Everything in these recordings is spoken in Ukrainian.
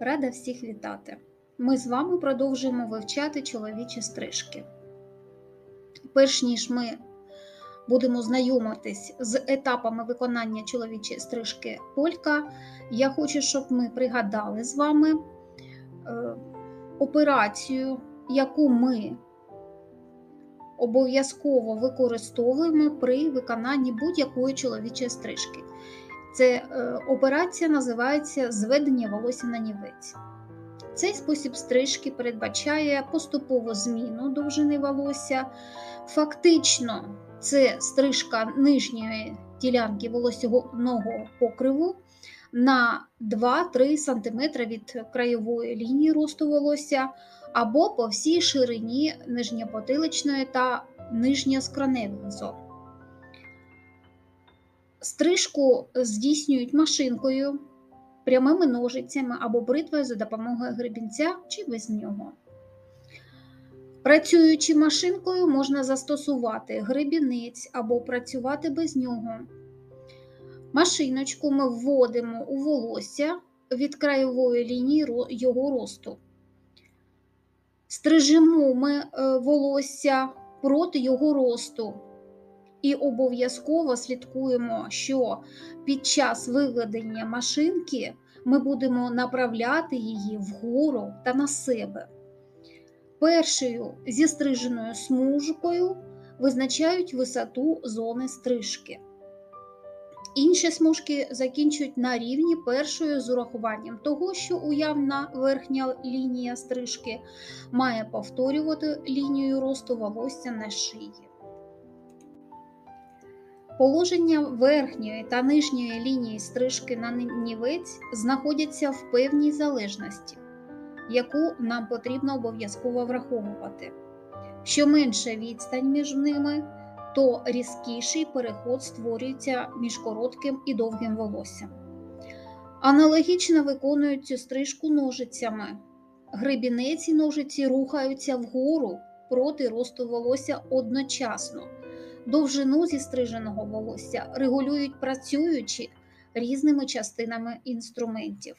Рада всіх вітати! Ми з вами продовжуємо вивчати чоловічі стрижки. Перш ніж ми будемо знайомитись з етапами виконання чоловічої стрижки полька, я хочу, щоб ми пригадали з вами е, операцію, яку ми обов'язково використовуємо при виконанні будь-якої чоловічої стрижки. Це е, операція називається зведення волосся на нівець. Цей спосіб стрижки передбачає поступову зміну довжини волосся. Фактично, це стрижка нижньої ділянки волосяного покриву на 2-3 см від краєвої лінії росту волосся або по всій ширині нижньопотиличної та нижньоскроневих зон. Стрижку здійснюють машинкою, прямими ножицями або бритвою за допомогою гребінця чи без нього. Працюючи машинкою, можна застосувати гребінець або працювати без нього. Машиночку ми вводимо у волосся від краєвої лінії його росту. Стрижимо ми е, волосся проти його росту. І обов'язково слідкуємо, що під час виведення машинки ми будемо направляти її вгору та на себе. Першою зі стриженою смужкою визначають висоту зони стрижки. Інші смужки закінчують на рівні першою з урахуванням того, що уявна верхня лінія стрижки має повторювати лінію росту волосся на шиї. Положення верхньої та нижньої лінії стрижки на нівець знаходяться в певній залежності, яку нам потрібно обов'язково враховувати. Що менша відстань між ними, то різкіший переход створюється між коротким і довгим волоссям. Аналогічно виконують цю стрижку ножицями. Гребінець і ножиці рухаються вгору проти росту волосся одночасно. Довжину зістриженого волосся регулюють працюючи різними частинами інструментів.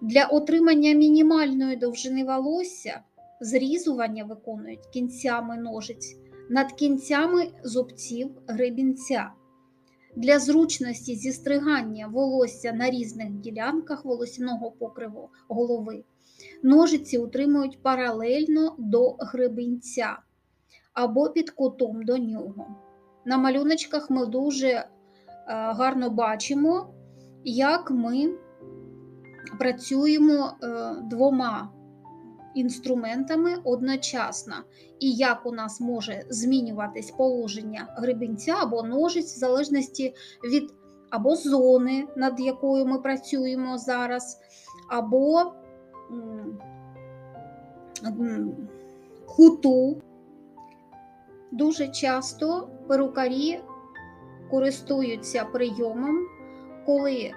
Для отримання мінімальної довжини волосся зрізування виконують кінцями ножиць над кінцями зубців гребінця. Для зручності зістригання волосся на різних ділянках волосяного покриву голови ножиці утримують паралельно до гребінця або під кутом до нього. На малюночках ми дуже е, гарно бачимо, як ми працюємо е, двома інструментами одночасно, і як у нас може змінюватись положення гребінця або ножиць в залежності від або зони, над якою ми працюємо зараз, або куту. Дуже часто перукарі користуються прийомом, коли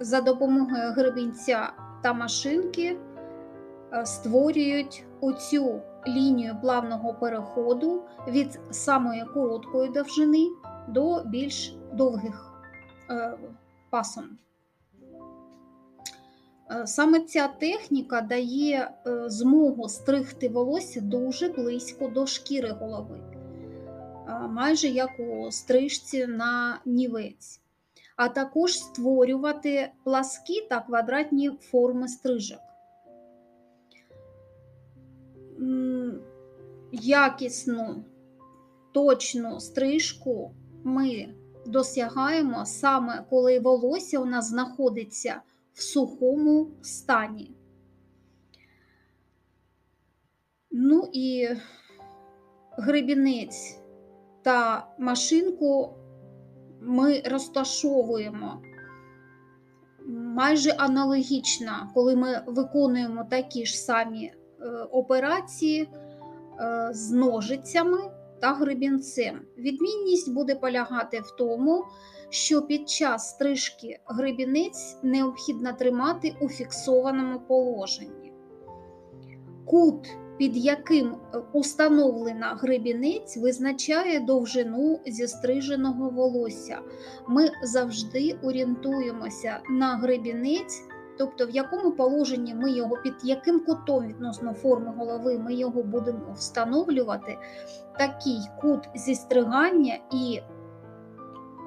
за допомогою гребінця та машинки е, створюють оцю лінію плавного переходу від самої короткої довжини до більш довгих е, пасом. Е, саме ця техніка дає е, змогу стригти волосся дуже близько до шкіри голови, е, майже як у стрижці на нівець, а також створювати пласкі та квадратні форми стрижок. Якісну, точну стрижку ми досягаємо саме коли волосся у нас знаходиться в сухому стані. Ну і гребінець та машинку ми розташовуємо майже аналогічно, коли ми виконуємо такі ж самі е, операції е, з ножицями та гребінцем. Відмінність буде полягати в тому, що під час стрижки гребінець необхідно тримати у фіксованому положенні. Кут, під яким е, установлена гребінець, визначає довжину зістриженого волосся. Ми завжди орієнтуємося на гребінець тобто в якому положенні ми його, під яким кутом відносно форми голови ми його будемо встановлювати, такий кут зістригання, і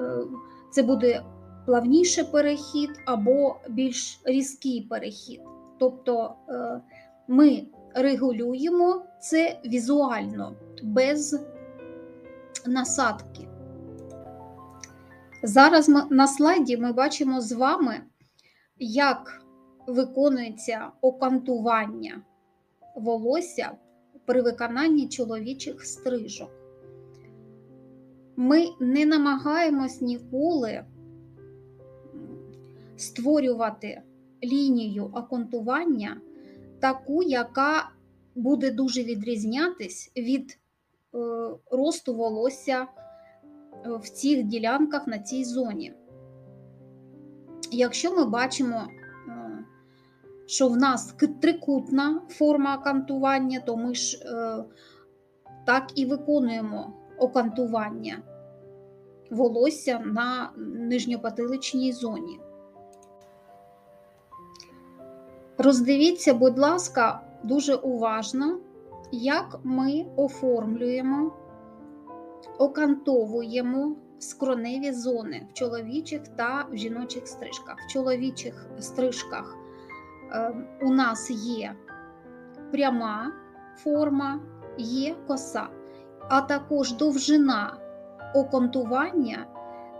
е, це буде плавніший перехід або більш різкий перехід. Тобто е, ми регулюємо це візуально, без насадки. Зараз ми, на слайді ми бачимо з вами, як виконується окантування волосся при виконанні чоловічих стрижок. Ми не намагаємось ніколи створювати лінію окантування таку, яка буде дуже відрізнятись від е, росту волосся е, в цих ділянках на цій зоні. Якщо ми бачимо, е, що в нас трикутна форма окантування, то ми ж так і виконуємо окантування волосся на нижньопотиличній зоні. Роздивіться, будь ласка, дуже уважно, як ми оформлюємо, окантовуємо скроневі зони в чоловічих та в жіночих стрижках. В чоловічих стрижках е, у нас є пряма форма, є коса, а також довжина окантування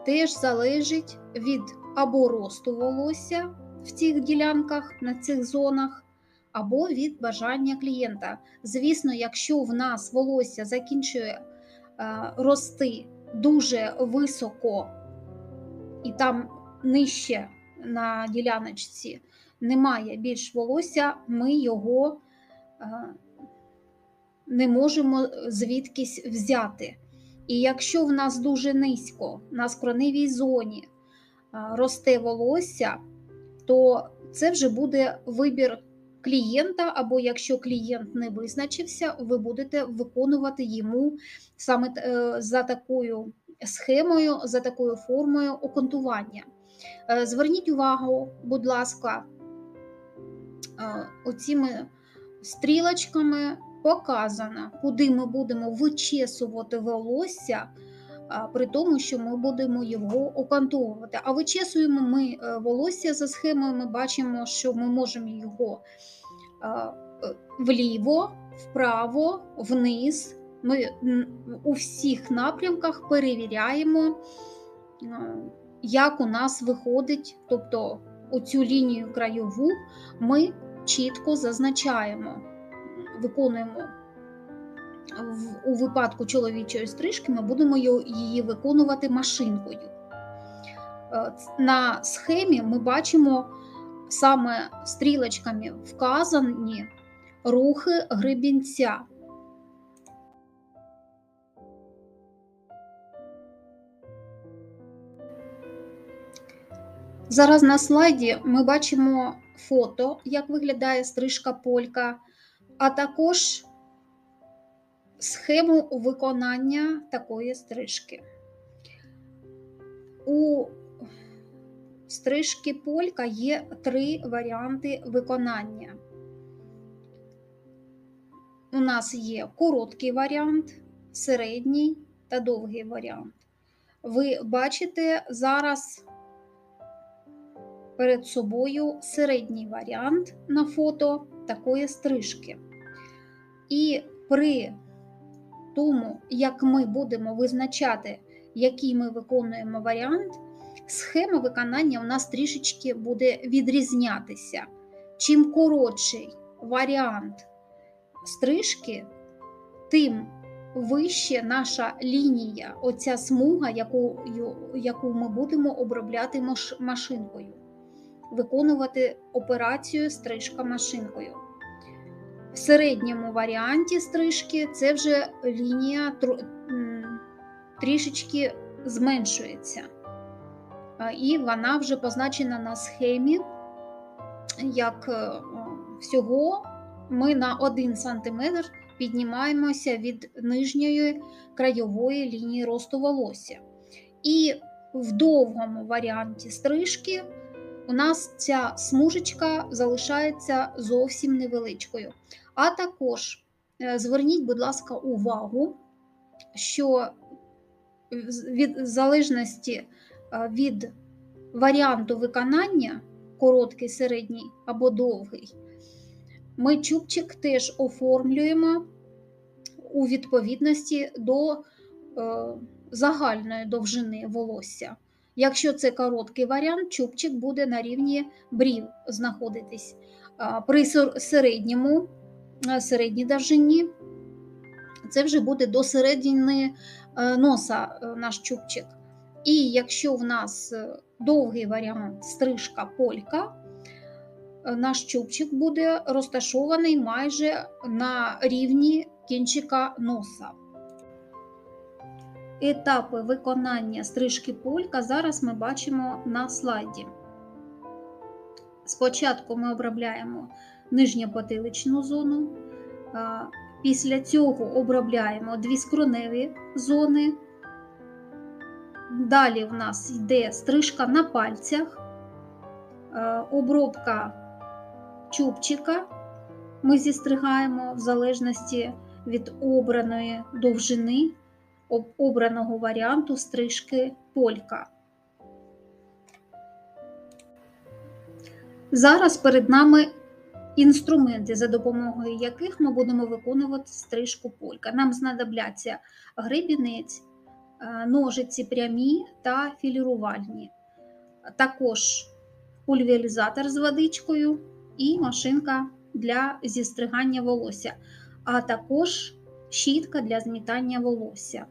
теж залежить від або росту волосся в цих ділянках, на цих зонах, або від бажання клієнта. Звісно, якщо в нас волосся закінчує е, рости дуже високо і там нижче на діляночці немає більш волосся, ми його е, не можемо звідкись взяти. І якщо в нас дуже низько на скроневій зоні е, росте волосся, то це вже буде вибір клієнта, або якщо клієнт не визначився, ви будете виконувати йому саме е, за такою схемою, за такою формою оконтування. Е, зверніть увагу, будь ласка, е, оціми стрілочками показано, куди ми будемо вичесувати волосся при тому, що ми будемо його окантовувати. А вичесуємо ми е, волосся за схемою, ми бачимо, що ми можемо його е, вліво, вправо, вниз. Ми у всіх напрямках перевіряємо, як у нас виходить, тобто оцю лінію краєву ми чітко зазначаємо, виконуємо у випадку чоловічої стрижки ми будемо її виконувати машинкою. Е, на схемі ми бачимо саме стрілочками вказані рухи гребінця. Зараз на слайді ми бачимо фото, як виглядає стрижка полька, а також схему виконання такої стрижки. У стрижки полька є три варіанти виконання. У нас є короткий варіант, середній та довгий варіант. Ви бачите зараз перед собою середній варіант на фото такої стрижки. І при тому, як ми будемо визначати, який ми виконуємо варіант, схема виконання у нас трішечки буде відрізнятися. Чим коротший варіант стрижки, тим вище наша лінія, оця смуга, яку, яку ми будемо обробляти машинкою, виконувати операцію стрижка машинкою. В середньому варіанті стрижки це вже лінія трішечки зменшується. І вона вже позначена на схемі, як е, всього ми на 1 см піднімаємося від нижньої краєвої лінії росту волосся. І в довгому варіанті стрижки у нас ця смужечка залишається зовсім невеличкою. А також е, зверніть, будь ласка, увагу, що від залежності е, від варіанту виконання, короткий, середній або довгий, ми чубчик теж оформлюємо у відповідності до е, загальної довжини волосся. Якщо це короткий варіант, чубчик буде на рівні брів знаходитись. При середньому, е, середній довжині це вже буде до середини е, носа е, наш чубчик. І якщо в нас е, довгий варіант стрижка полька, е, наш чубчик буде розташований майже на рівні кінчика носа. Етапи виконання стрижки полька зараз ми бачимо на слайді. Спочатку ми обробляємо нижньопотиличну зону, після цього обробляємо дві скроневі зони. Далі в нас йде стрижка на пальцях, обробка чубчика. Ми зістригаємо в залежності від обраної довжини, обраного варіанту стрижки полька. Зараз перед нами інструменти, за допомогою яких ми будемо виконувати стрижку полька. Нам знадобляться гребінець, е, ножиці прямі та філірувальні, також пульверизатор з водичкою і машинка для зістригання волосся, а також щітка для змітання волосся.